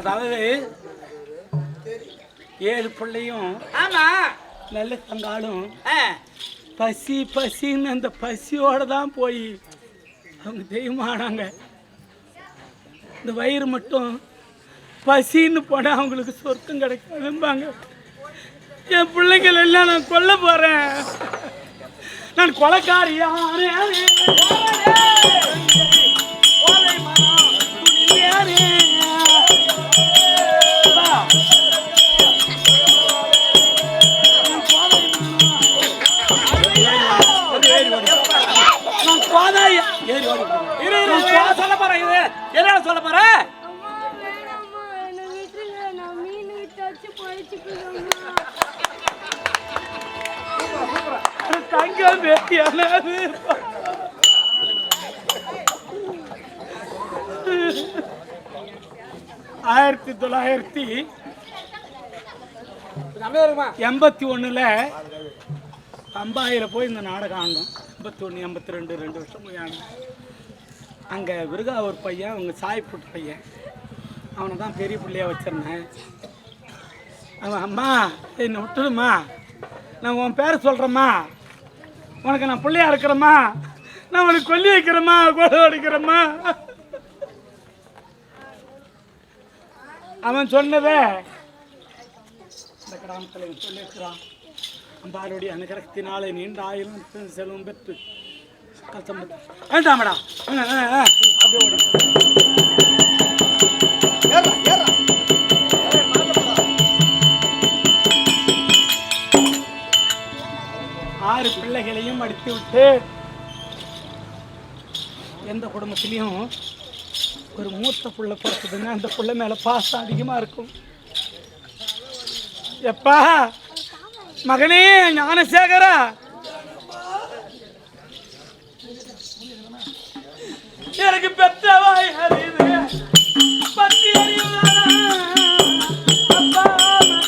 அதாவது ஏழு பிள்ளையும் ஆமா. நல்ல தங்காலும் ஆ, பசி பசின்னு அந்த பசியோட தான் போய் அவங்க தெய்வமானாங்க இந்த வயிறு மட்டும் பசின்னு போனால் அவங்களுக்கு சொர்க்கம் கிடைக்காதும்பாங்க. என் பிள்ளைங்கள் எல்லாம் நான் கொல்ல போறேன். நான் கொலைக்காரியா? ஓலை நான் கோதாயா ஏறி ஓடி. போ. இரு, இரு, இரு, சொல்ல போறேன் இது. என்ன சொல்ல போறேன் தங்கம் பேத்தியானது ஆயிரத்தி தொள்ளாயிரத்தி எண்பத்தி ஒண்ணுல பம்பாயில் போய் இந்த நாடகம் ஆண்டோம் எண்பத்தி ஒன்று ரெண்டு ரெண்டு வருஷம் போய் ஆண்டோம் அங்கே விருகாவூர் பையன் அவங்க சாய்ப்புட்டு பையன். அவனை தான் பெரிய பிள்ளையாக வச்சிருந்தேன். அவன் அம்மா என்னை விட்டுடுமா? நான் உன் பேரை சொல்கிறேம்மா உனக்கு நான் பிள்ளையா இருக்கிறேம்மா. நான் உனக்கு கொல்லி வைக்கிறேம்மா கொலை அடிக்கிறேம்மா. அவன் சொன்னதை இந்த கிராமத்தில் சொல்லியிருக்கிறான். அம்பாளுடைய அனுகிரகத்தினாலே நீண்ட ஆயிரம் செல்வம் பெற்று கஷ்டம் வேண்டாமடா. அப்படியே ஆறு பிள்ளைகளையும் அடித்து விட்டு எந்த குடும்பத்திலையும் ஒரு மூத்த புள்ள பிறக்குதுன்னா அந்த புள்ள மேல பாசம் அதிகமா இருக்கும். எப்பா? மகனே ஞானசேகரா. எனக்கு பெற்றவாய் அறியுது பத்தி பெற்றவாய்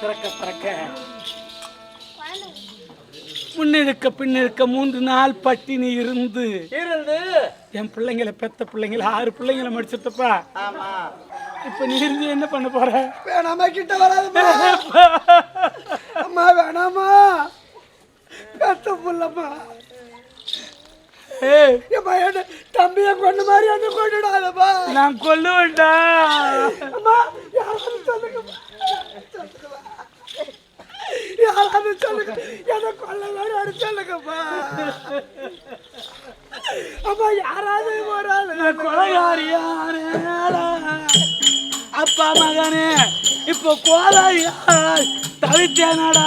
பிறக்க பிறக்க முன்னிருக்க பின்னிருக்க மூன்று நாள் பட்டினி இருந்து. இருந்து? என் பிள்ளைங்களை பெத்த பிள்ளைங்களை ஆறு பிள்ளைங்களை முடிச்சிட்டப்பா ஆமா. இப்ப நீ இருந்து என்ன பண்ண போற? வேணாமா கிட்ட வராதுமா அம்மா வேணாமா. பெத்த புள்ளம்மா. தம்பியை கொண்டு மாதிரி என்ன கொண்டுடாதம்மா. நான் கொல்லுவேன்டா. அம்மா யாராவது சொல்லுங்கம்மா. சொல்லுங்கம்மா. யாராவது சொல்லுங்க என்ன கொல்ல வேணும் சொல்லுங்கம்மா அம்மா யாராவது ஒரு ஆளு நான் கொலைகாரியாரேடா. அப்பா மகனே இப்போ கோலாயா தவித்தேனாடா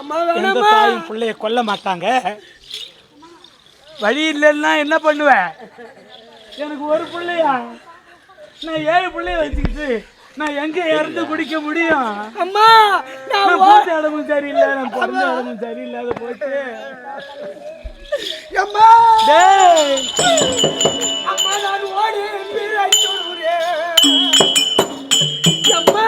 அம்மா வேணாமா பிள்ளைய கொல்ல மாட்டாங்க வழி இல்லைன்னா என்ன பண்ணுவேன் எனக்கு ஒரு பிள்ளையா நான் ஏழு பிள்ளைய வச்சுக்கிட்டு நான் எங்க இறந்து குடிக்க முடியும்? அம்மா நான் போட்ட இடமும் சரியில்லை நான் பிறந்த இடமும் சரியில்லாத போச்சு. அம்மா. டேய். அம்மா நான் ஓடி அம்மா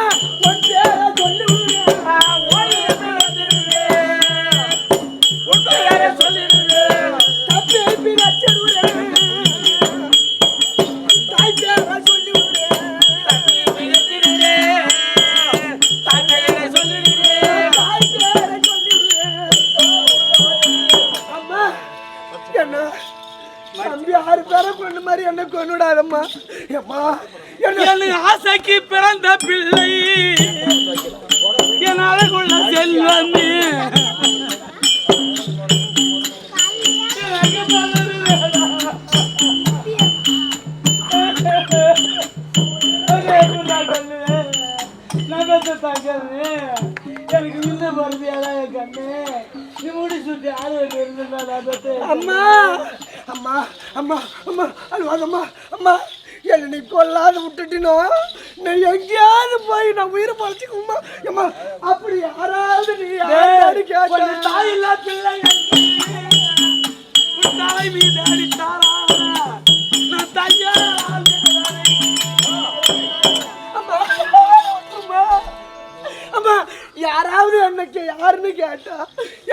யாராவது என்னைக்கு யாருன்னு கேட்டா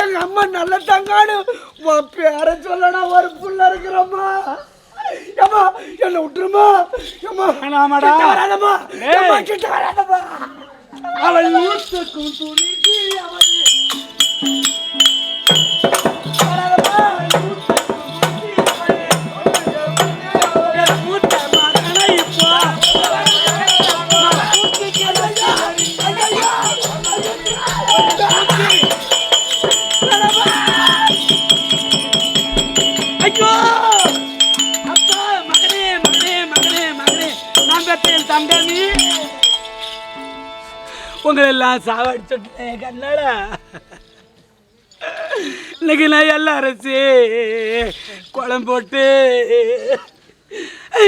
எங்க அம்மா நல்ல தங்கானு உன் பேரை சொல்லடா ஒரு புள்ள இருக்கிறம்மா ஏம்மா என்ன விட்டுருமா ஏம்மா வேணாமாடா? வராதம்மா. ஏம்மா, கிட்ட வராதம்மா அவள் நூற்றுக்கும் துணிக்கு அவள் உங்களை எல்லாம் சாவடிச்சுட்டேன் கண்ணால இன்னைக்கு நான் எல்லாம் அரைச்சி குளம் போட்டு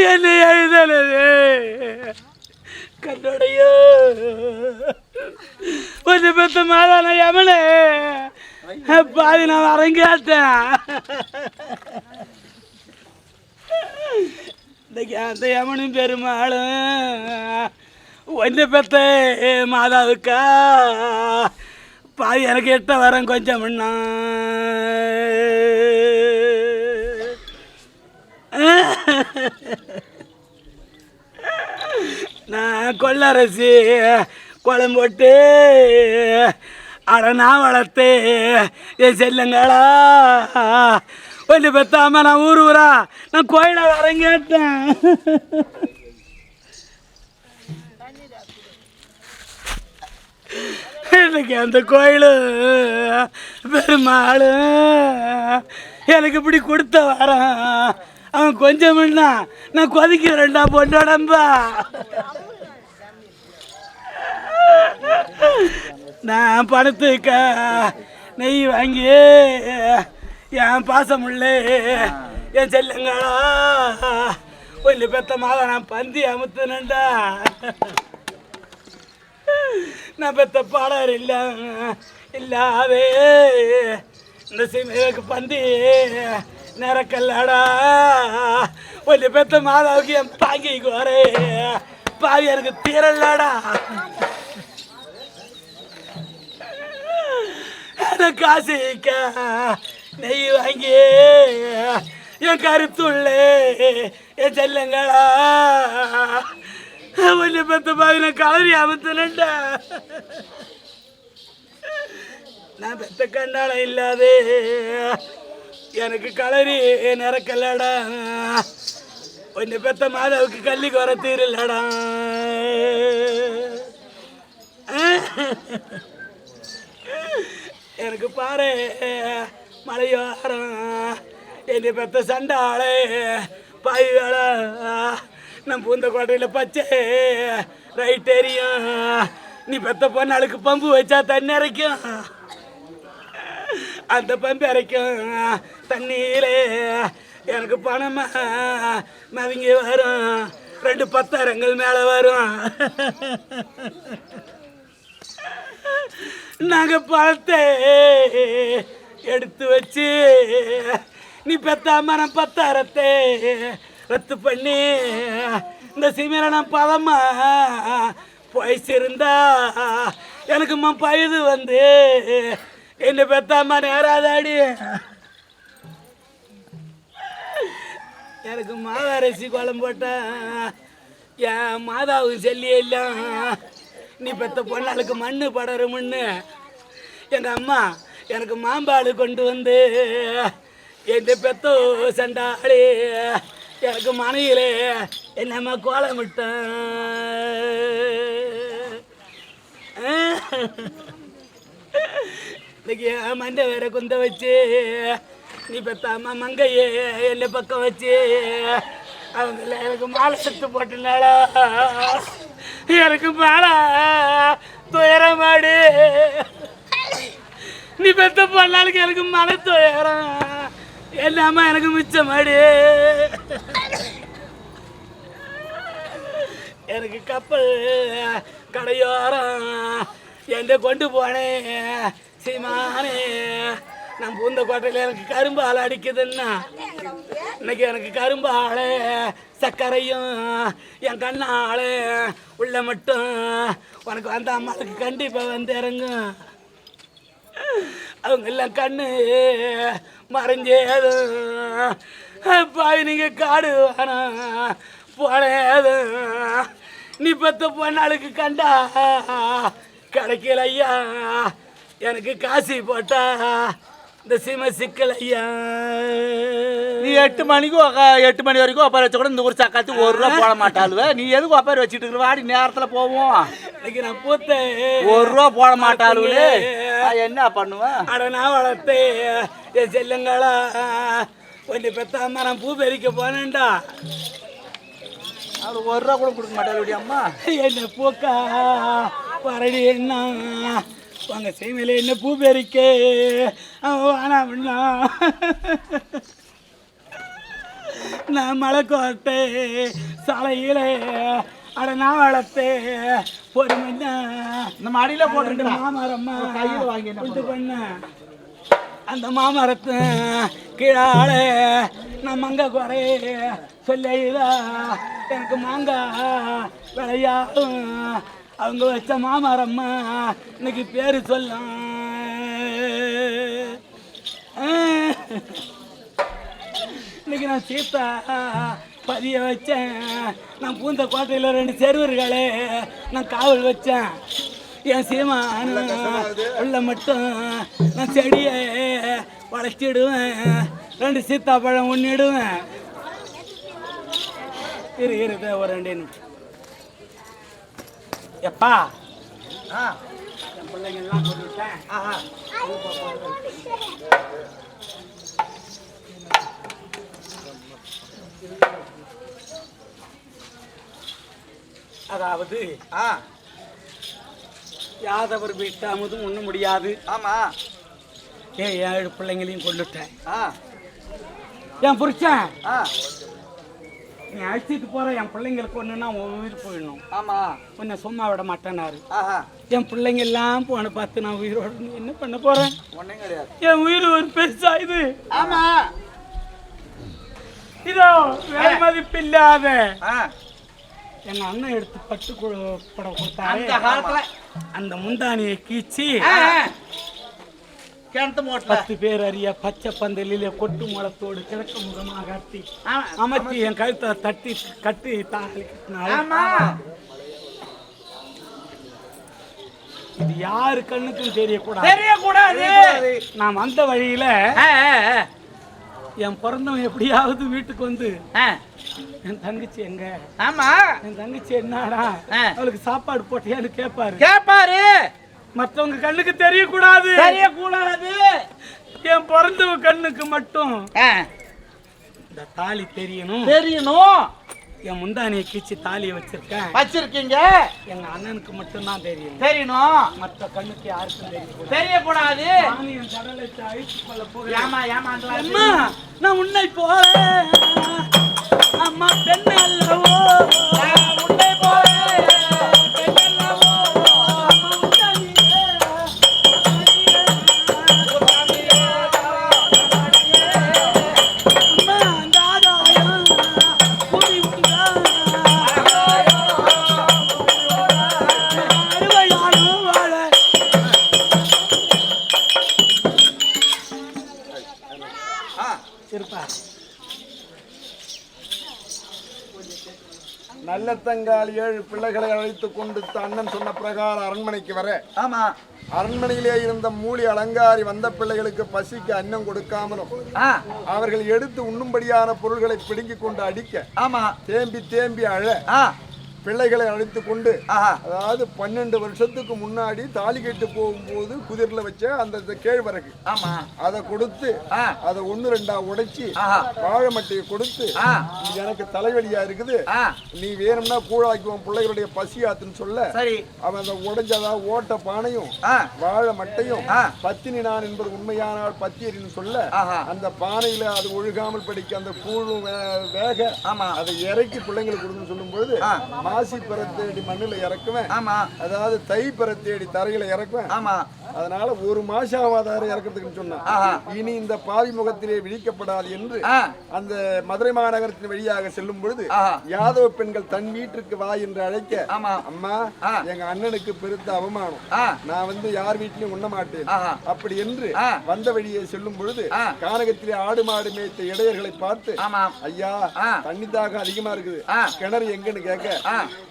என்னை எழுதலது கண்ணோடையோ. கொஞ்சம் பெத்த மாதான யமனே. பாதி நான் அரங்கேட்டேன் இன்னைக்கு அந்த யமனும் பெருமாளும் ஒன்று பெத்த மாதாவுக்கா பாதி எனக்கு எட்ட வரேன் கொஞ்சம் முன்னா. நான் கொள்ளரசி குழம்பு போட்டு அட நான் வளர்த்து என் செல்லுங்களா. ஒன்று பெத்தாம நான் ஊர் ஊரா நான் கோயிலை வரங்கேட்டேன் இன்னைக்கு அந்த கோயிலும் பெருமாளும் எனக்கு இப்படி கொடுத்த வரான் அவன் கொஞ்சம் நான் கொதிக்கிறேன்டா பொண்ணோடம்பா நான் பணத்துக்க நெய் வாங்கி என் பாசமுள்ள என் செல்லுங்களா. கொஞ்சம் பெத்த மாதம் நான் பந்தி அமுத்துனேன்டா. நான் பெத்த பாடர் இல்ல இல்லாவே இந்த சிமைக்கு பந்தி நிறக்கல்லடா. ஒன்று பெத்த மாதாவுக்கு என் பாங்கி கோரே. பாவி எனக்கு தீரல்லடா. அந்த காசுக்க நெய் வாங்கி என் கருத்துள்ளே என் செல்லுங்களா. വലിയ பத்து കളരി അമത്തനുണ്ട് ഞാൻ நான் பெத்த கண்டால എനിക്ക് കളരി கலரி நிறக்கல்லடா ஒன்று பெத்த மாதாவுக்கு கல்லிக்கு எனக்கு பாரு மலையோரம். என்னை பெத்த சண்டாளே பாய் வேலை நான் பூந்த கோட்டையில் பச்சை. ரைட் தெரியும் நீ பெத்த பொண்ணாளுக்கு பம்பு வச்சா தண்ணி இறைக்கும் அந்த பம்பு இறைக்கும் தண்ணீரே எனக்கு பணமா. மதிங்க வரும். ரெண்டு பத்தாயிரங்கள் மேலே வரும். நாங்க பழத்தை எடுத்து வச்சு நீ பெத்த மரம் பத்தாயிரத்தை ரத்து பண்ணி இந்த சிமிர நான் பதமா போய்ச்சிருந்தா எனக்கு மா பழுது வந்து. என்ன பெத்தாம்மா நேராதாடி. எனக்கு மாதரசி கோலம் போட்டா என் மாதாவுக்கு செல்லி நீ பெத்த பொண்ணாளுக்கு மண்ணு படரு மண்ணு எங்கள் அம்மா எனக்கு மாம்பாடு கொண்டு வந்து என் பெத்தோ சண்டாளே. எனக்கு மனையிலே என்னம்மா கோலமிட்டேன் இன்னைக்கு என் மண்டை வேற குந்த வச்சு நீ பெத்த அம்மா மங்கையே என்னை பக்கம் வச்சு அவங்கள எனக்கு மாலை செத்து போட்டனால எனக்கு மாலை துயரமாடு. நீ பெத்த பொண்ணாளுக்கு எனக்கு மன துயரம். என்ன அம்மா எனக்கு மிச்சமாடு எனக்கு கப்பல் கடையோரம் என்ன கொண்டு போனேன் சீமானே. நான் பூந்த கோட்டையில் எனக்கு கரும்பு ஆள் அடிக்குதுன்னா இன்னைக்கு எனக்கு கரும்பு ஆளு சர்க்கரையும் என் கண்ணாளு உள்ள மட்டும். உனக்கு வந்த அம்மாவுக்கு கண்டிப்பாக வந்து இறங்கும். அவங்க எல்லாம் கண்ணு மறைஞ்சேதும் பாவி நீங்கள் காடு வேணா போனேதும் நீ பத்த பொண்ணாளுக்கு கண்டா கிடைக்கல ஐயா எனக்கு காசி போட்டா இந்த சீமை சிக்கல் ஐயா. நீ எட்டு மணிக்கு எட்டு மணி வரைக்கும் ஒப்பாரி வச்ச கூட இந்த ஒரு சக்காத்து ஒரு ரூபா போட மாட்டாளுவ. நீ எதுக்கு ஒப்பாரி வச்சுட்டு இருக்கிற வாடி நேரத்துல போவோம். இன்னைக்கு நான் பூத்தேன். ஒரு ரூபா போட மாட்டாளுவே என்ன பண்ணுவேன் அட நான் வளர்த்தேன். என் செல்லுங்களா. கொஞ்சம் பெத்த அம்மா நான் பூ பறிக்க போனேன்டா. அவளுக்கு ஒரு ரூபா கூட கொடுக்க மாட்டாளுடி அம்மா. என்ன பூக்கா? பரடி என்ன? உங்க செய்மையில என்ன பூ பறிக்க வேணாம்னா நான் மலைக்கோட்டை சாலையில அட நான் வளர்த்தேன் பொறுமைன்னா. இந்த மடியில ரெண்டு போட்டுருக்கா மாமரம்மா கையில வாங்கி கொண்டு பண்ண. அந்த மாமரத்து கீழாலே நான் மங்க குறை சொல்லிதா எனக்கு மாங்காய் விளையாடும் அவங்க வச்ச மாமரம்மா இன்னைக்கு பேரு சொல்லும் இன்னைக்கு நான் சீத்தா பதிய வச்சேன். நான் பூந்த கோட்டையில் ரெண்டு செருவர்களே நான் காவல் வச்சேன். என் சீமான் உள்ள மட்டும் நான் செடியை வளைச்சிடுவேன் ரெண்டு சீத்தாப்பழம் ஒன்றிடுவேன் இரு இரு ஒரு ரெண்டு நிமிஷம். எப்பா? அதாவது ஆ. யாதவர் வீட்டாமதும் ஒன்றும் முடியாது. ஆமா. ஏன் ஏழு பிள்ளைங்களையும் கொண்டுட்டேன் ஆ. என் ஆ. நீ அழைச்சிட்டு போற என் பிள்ளைங்களுக்கு ஒன்றுனா உன் உயிர் போயிடணும். ஆமா. உன்னை சும்மா விட மாட்டேனாரு என் பிள்ளைங்க எல்லாம் போன பார்த்து நான் உயிரோட என்ன பண்ண போறேன் கிடையாது. என் உயிர் ஒரு பெருசா இது. ஆமா. இதோ விலை மதிப்பு இல்லாத எங்க அண்ணன் எடுத்து பட்டு படம் கொடுத்தாரு. அந்த காலத்துல அந்த முந்தானியை கீச்சி. கிணத்து மோட்டில். பத்து பேர் அறிய பச்சை பந்தலிலே கொட்டு முளத்தோடு கிழக்கு முகமாக கட்டி அமைச்சி என் கழுத்தை தட்டி கட்டி தாலி இது யாரு கண்ணுக்கும் தெரியக்கூடாது. தெரியக்கூடாது. நான் வந்த வழியில. என் பிறந்தவன் எப்படியாவது வீட்டுக்கு வந்து. என் தங்கச்சி எங்க? ஆமா. என் தங்கச்சி என்னடா. அவளுக்கு சாப்பாடு போட்டியான்னு கேட்பாரு கேப்பாரு. மற்றவங்க கண்ணுக்கு தெரியக்கூடாது. தெரியக்கூடாது. என் பிறந்தவ கண்ணுக்கு மட்டும். இந்த தாலி தெரியணும். தெரியணும். என் முந்தானியை கீச்சு தாலியை வச்சிருக்கேன். வச்சிருக்கீங்க. எங்க அண்ணனுக்கு மட்டும்தான் தெரியும் தெரியணும். மற்ற கண்ணுக்கு யாருக்கும் தெரியக்கூடாது. தெரியக்கூடாது. நானும் என் கடலை அழித்து கொள்ள போகிறேன். ஏமா ஏமாந்தலாம் அம்மா நான் உன்னை போறேன். அம்மா பெண் இருப்பா நல்லத்தங்கால் ஏழு பிள்ளைகளை அழைத்துக் கொண்டு அண்ணன் சொன்ன பிரகாரம் அரண்மனைக்கு வர. ஆமா. அரண்மனையிலே இருந்த மூலி அலங்காரி வந்த பிள்ளைகளுக்கு பசிக்கு அன்னம் கொடுக்காமலும் அவர்கள் எடுத்து உண்ணும்படியான பொருள்களை பிடுங்கிக் கொண்டு அடிக்க ஆமா. தேம்பி தேம்பி அழ பிள்ளைகளை அழைத்துக் கொண்டு அதாவது பன்னெண்டு வருஷத்துக்கு முன்னாடி தாலி கட்டு போகும்போது குதிரில் வச்ச அந்த கேழ்வரகு. ஆமா. அதை கொடுத்து அதை ஒன்று ரெண்டா உடைச்சி வாழை மட்டையை கொடுத்து எனக்கு தலைவலியா இருக்குது. நீ வேணும்னா கூழாக்குவோம் பிள்ளைகளுடைய பசி ஆத்துன்னு சொல்ல அவன் அந்த உடைஞ்சதா ஓட்ட பானையும் வாழை மட்டையும். பத்தினி நான் என்பது உண்மையானால் பத்தியரின்னு சொல்ல. அந்த பானையில அது ஒழுகாமல் படிக்க அந்த கூழும் வேக அதை இறக்கி பிள்ளைங்களுக்கு கொடுன்னு சொல்லும் பொழுது ஆ. மாசி பெற தேடி மண்ணுல இறக்குவேன். ஆமா. அதாவது தை பெற தேடி தரையில இறக்குவேன். ஆமா. அதனால ஒரு மாசம் ஆவாதாரம் இறக்கிறதுக்குன்னு சொன்னான் இனி இந்த பாவி முகத்திலே விழிக்கப்படாது என்று. அந்த மதுரை மாநகரத்தின் வழியாக செல்லும் பொழுது. யாதவ பெண்கள் தன் வீட்டிற்கு வா என்று அழைக்க. அம்மா. எங்க அண்ணனுக்கு பெருத்த அவமானம். நான் வந்து யார் வீட்லயும் உண்ண மாட்டேன். அப்படி என்று. வந்த வழியே செல்லும் பொழுது. கானகத்திலே ஆடு மாடு மேய்த்த இடையர்களை பார்த்து ஐயா. தண்ணி தாகம் அதிகமா இருக்குது. கிணறு எங்கன்னு கேட்க.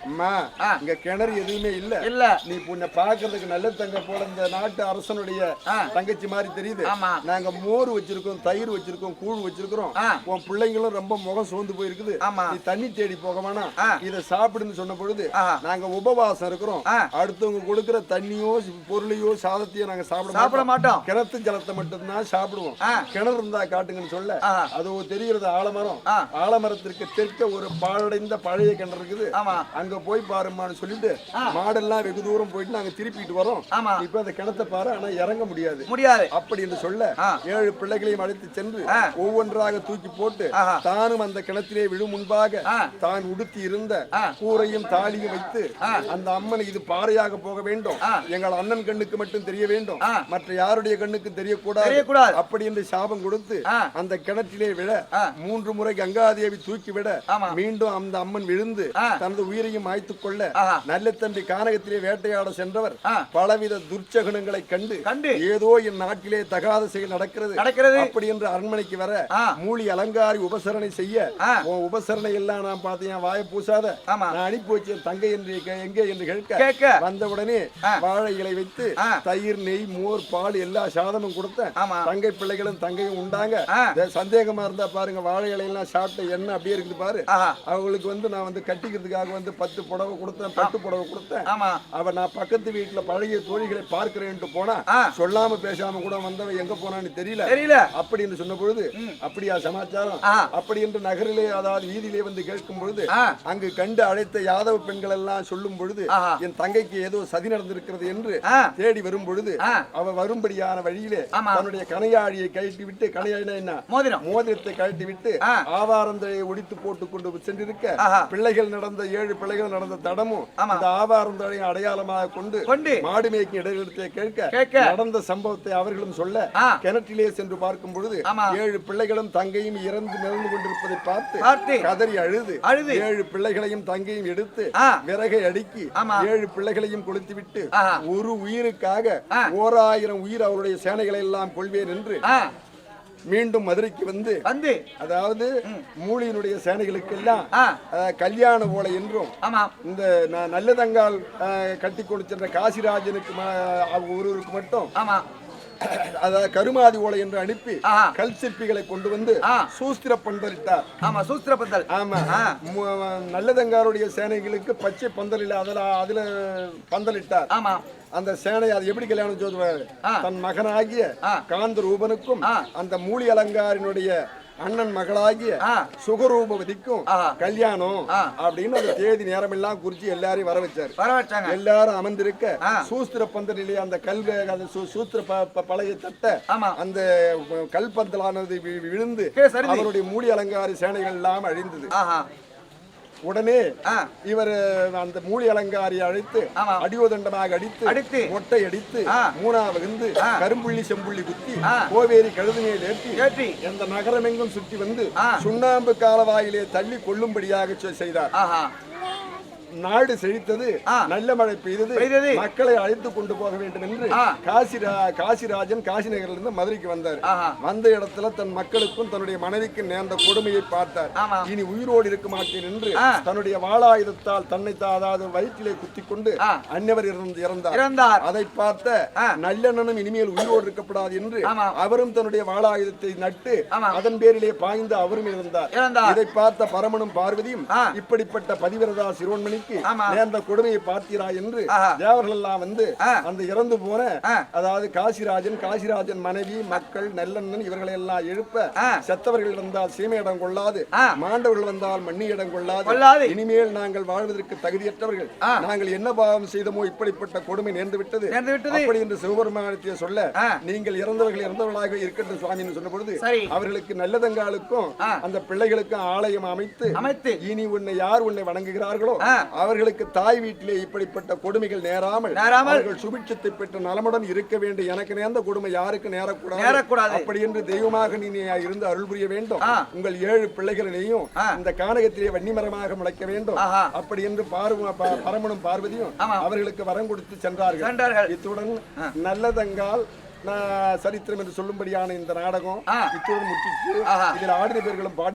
அம்மா. இங்க கிணறு எதுவுமே இல்ல இல்ல நீ உன்னை பாக்குறதுக்கு நல்ல தங்க போல இந்த நாட்டு அரசனுடைய ஆ. தங்கச்சி மாதிரி தெரியுது ஆமா. நாங்க மோர் வச்சிருக்கோம் தயிர் வச்சிருக்கோம் கூழ் வச்சிருக்கிறோம். உன் பிள்ளைங்களும் ரொம்ப முகம் சோர்ந்து போயிருக்குது. நீ தண்ணி தேடி போக வேணாம். இத சாப்பிடுன்னு சொன்ன பொழுது. நாங்க உபவாசம் இருக்கிறோம். அடுத்தவங்க கொடுக்கிற தண்ணியோ பொருளையோ சாதத்தையோ நாங்க சாப்பிட சாப்பிட மாட்டோம். கிணத்து ஜலத்தை மட்டும்தான் சாப்பிடுவோம். கிணறு இருந்தா காட்டுங்கன்னு சொல்ல. அது தெரிகிறது ஆலமரம். ஆலமரத்திற்கு தெற்க ஒரு பாழடைந்த பழைய கிணறு இருக்குது. அங்க போய் பாருமான்னு சொல்லிட்டு மாடெல்லாம் வெகு தூரம் போயிட்டு நாங்க திருப்பிட்டு வரோம். இப்ப அந்த கிணத்தை பாரு ஆனா இறங்க முடியாது முடியாது அப்படி என்று சொல்ல. ஏழு பிள்ளைகளையும் அழைத்து சென்று. ஒவ்வொன்றாக தூக்கி போட்டு. தானும் அந்த கிணத்திலே விழும் முன்பாக. தான் உடுத்தி இருந்த. கூரையும் தாலியும் வைத்து அந்த அம்மன் இது பாறையாக போக வேண்டும். எங்கள் அண்ணன் கண்ணுக்கு மட்டும் தெரிய வேண்டும். மற்ற யாருடைய கண்ணுக்கு தெரியக்கூடாது. அப்படி என்று சாபம் கொடுத்து. அந்த கிணற்றிலே ஆ. மூன்று முறை கங்காதேவி தூக்கி விட. மீண்டும் அந்த அம்மன் விழுந்து. தனது உயிரையும் மாய்த்துக் கொள்ள. நல்ல தம்பி கானகத்திலே வேட்டையாட சென்றவர். பலவித துர்ச்சகனங்களை கண்டு கண்டு. ஏதோ என் நாட்டிலே தகாத செயல் நடக்கிறது நடக்கிறது. அப்படி என்று அரண்மனைக்கு வர. மூலி அலங்காரி உபசரணை செய்ய. உன் உபசரணை எல்லாம் நான் பார்த்தேன் வாய பூசாத. நான் அனுப்பி வச்சேன் தங்கை என்று எங்கே என்று கேட்க கேட்க. வந்த உடனே. வாழை இலை வைத்து. தயிர் நெய் மோர் பால் எல்லா சாதமும் கொடுத்தேன். தங்கை பிள்ளைகளும் தங்கையும் உண்டாங்க சந்தேகமா இருந்தா பாருங்க வாழை இலையெல்லாம் சாப்பிட்ட எண்ணெய் அப்படியே இருக்குது பாரு. அவங்களுக்கு வந்து நான் வந்து கட்டிக்கிறதுக்காக வந்து பத்து புடவை கொடுத்தேன் பட்டு புடவை கொடுத்தேன் அவ நான் பக்கத்து வீட்டுல பழைய தோழிகளை பார்க்கிறேன்ட்டு போனா. சொல்லாம பேசாம கூட வந்தவன் எங்க போனான்னு தெரியல தெரியல அப்படின்னு சொன்ன பொழுது அப்படியா சமாச்சாரம். அப்படி என்று நகரிலே அதாவது வீதியிலே வந்து கேட்கும் பொழுது. அங்கு கண்டு அழைத்த யாதவ பெண்கள் எல்லாம் சொல்லும் பொழுது. என் தங்கைக்கு ஏதோ சதி நடந்திருக்கிறது என்று. தேடி வரும் பொழுது. அவ வரும்படியான வழியிலே. தன்னுடைய கனையாழியை கழட்டி விட்டு கனையாழினா என்ன மோதிரம் மோதிரத்தை கழட்டி விட்டு ஆ. ஆவாரந்தையை ஒடித்து போட்டு கொண்டு சென்றிருக்க. பிள்ளைகள் நடந்த ஏழு பிள்ளைகள் நடந்த தடமும் ஆமா. இந்த ஆவாரந்தழையை அடையாளமாக கொண்டு. மாடு மேய்க்கும் இடையிலத்தை கேட்க கேட்க. நடந்த சம்பவத்தை அவர்களும் சொல்ல. கிணற்றிலே சென்று பார்க்கும் பொழுது. ஏழு பிள்ளைகளும் தங்கையும் இறந்து மிதந்து கொண்டிருப்பதை பார்த்து பார்த்து. கதறி அழுது அழுது. ஏழு பிள்ளைகளையும் தங்கையும் எடுத்து. விறகை அடுக்கி. ஏழு பிள்ளைகளையும் கொளுத்து விட்டு. ஒரு உயிருக்காக ஆ. ஓர் ஆயிரம் உயிர் அவருடைய சேனைகளை எல்லாம் கொள்வேன் என்று மீண்டும் மதுரைக்கு வந்து வந்து. அதாவது மூலியினுடைய சேனைகளுக்கெல்லாம் ஆ. அஹ், கல்யாண ஓலை என்றும் இந்த நல்லதங்கால் கட்டி கொடுத்திருந்த காசிராஜனுக்கு ஒருவருக்கு மட்டும் அதாவது கருமாதி ஓலை என்று அனுப்பி. கல் சிற்பிகளை கொண்டு வந்து. சூஸ்திர பந்தலிட்டார் ஆமா சூஸ்திர பந்தல் ஆமா நல்லதங்காருடைய சேனைகளுக்கு பச்சை பந்தல் இல்ல அதுல அதுல பந்தலிட்டார் ஆமா அந்த சேனை அது எப்படி கல்யாணம் சொல்லுவார். தன் மகனாகிய. காந்த ரூபனுக்கும். அந்த மூலி அலங்காரினுடைய அண்ணன் மகளாகிய. சுகரூபவதிக்கும். கல்யாணம். அப்படின்னு அந்த தேதி நேரம் எல்லாம் குறிச்சு எல்லாரையும் வர வச்சாரு வர வச்சாங்க எல்லாரும் அமர்ந்திருக்க. சூஸ்திர பந்தலிலே அந்த கல்வி அந்த சூஸ்திர ப- ப- பலகை தட்ட. அந்த கல் பந்தலானது விழுந்து. அவருடைய மூடி அலங்கார சேனைகள் எல்லாம் அழிந்தது உடனே இவர் அந்த மூலி அலங்காரியை அழைத்து. அடியோதண்டமாக அடித்து அடித்து. மொட்டை அடித்து. மூணா வகுந்து. கரும்புள்ளி செம்புள்ளி குத்தி. கோவேரி கழுதுமையில் ஏற்றி ஏற்றி. அந்த நகரமெங்கும் சுற்றி வந்து. சுண்ணாம்பு காலவாயிலே தள்ளி கொள்ளும்படியாக செய்தார் நாடு செழித்தது. நல்ல மழை பெய்தது. மக்களை அழைத்து கொண்டு போக வேண்டும் என்று. காசிரா காசிராஜன் காசி நகரிலிருந்து மதுரைக்கு வந்தார். வந்த இடத்துல தன் மக்களுக்கும் தன்னுடைய மனைவிக்கும் நேர்ந்த கொடுமையை பார்த்தார். இனி உயிரோடு இருக்க மாட்டேன் என்று. தன்னுடைய வாளாயுதத்தால் தன்னை தா- அதாவது வயிற்றிலே குத்தி கொண்டு இறந்து இறந்தார் இறந்தார் அதை பார்த்த. நல்லெண்ணனும் இனிமேல் உயிரோடு இருக்கப்படாது என்று. அவரும் தன்னுடைய வாளாயுதத்தை நட்டு. அதன் பேரிலே பாய்ந்து அவரும் இறந்தார். இதை பார்த்த பரமனும் பார்வதியும். இப்படிப்பட்ட பதிவிரதா சிறுவன்மணிக்கு ஆமா. நேர்ந்த கொடுமையை பார்த்தீரா என்று. தேவர்கள் எல்லாம் வந்து. அந்த இறந்து போன. அதாவது காசிராஜன் காசிராஜன் மனைவி மக்கள் நெல்லண்ணன் இவர்களை எல்லாம் எழுப்ப. செத்தவர்கள் வந்தால் சீமை இடம் கொள்ளாது. மாண்டவர்கள் வந்தால் மண்ணி இடம் கொள்ளாது. இனிமேல் நாங்கள் வாழ்வதற்கு தகுதியற்றவர்கள். நாங்கள் என்ன பாவம் செய்தோமோ இப்படிப்பட்ட கொடுமை நேர்ந்து விட்டது. அப்படி என்று சிவபெருமானத்தை சொல்ல. நீங்கள் இறந்தவர்கள் இறந்தவர்களாக இருக்கட்டும் சுவாமின்னு சொன்ன பொழுது. அவர்களுக்கு நல்லதங்காலுக்கும். அந்த பிள்ளைகளுக்கும் ஆலயம் அமைத்து அமைத்து. இனி உன்னை யார் உன்னை வணங்குகிறார்களோ. அவர்களுக்கு தாய் வீட்டிலே இப்படிப்பட்ட கொடுமைகள் நேராமல். அவர்கள் சுபிட்சத்தை பெற்று நலமுடன் இருக்க வேண்டும் எனக்கு நேர்ந்த கொடுமை யாருக்கு நேரக்கூடாது. அப்படி என்று தெய்வமாக நீ இருந்து அருள் புரிய வேண்டும். உங்கள் ஏழு பிள்ளைகளையும். இந்த கானகத்திலே வன்னிமரமாக முளைக்க வேண்டும். அப்படி என்று பரமனும் பார்வதியும். அவர்களுக்கு வரம் கொடுத்து சென்றார்கள். இத்துடன் நல்லதங்கால் சரித்திரம் என்று சொல்லும்படியான இந்த நாடகம். இத்துடன் முற்றிச்சு. இதில் ஆடின பேர்களும் பாடி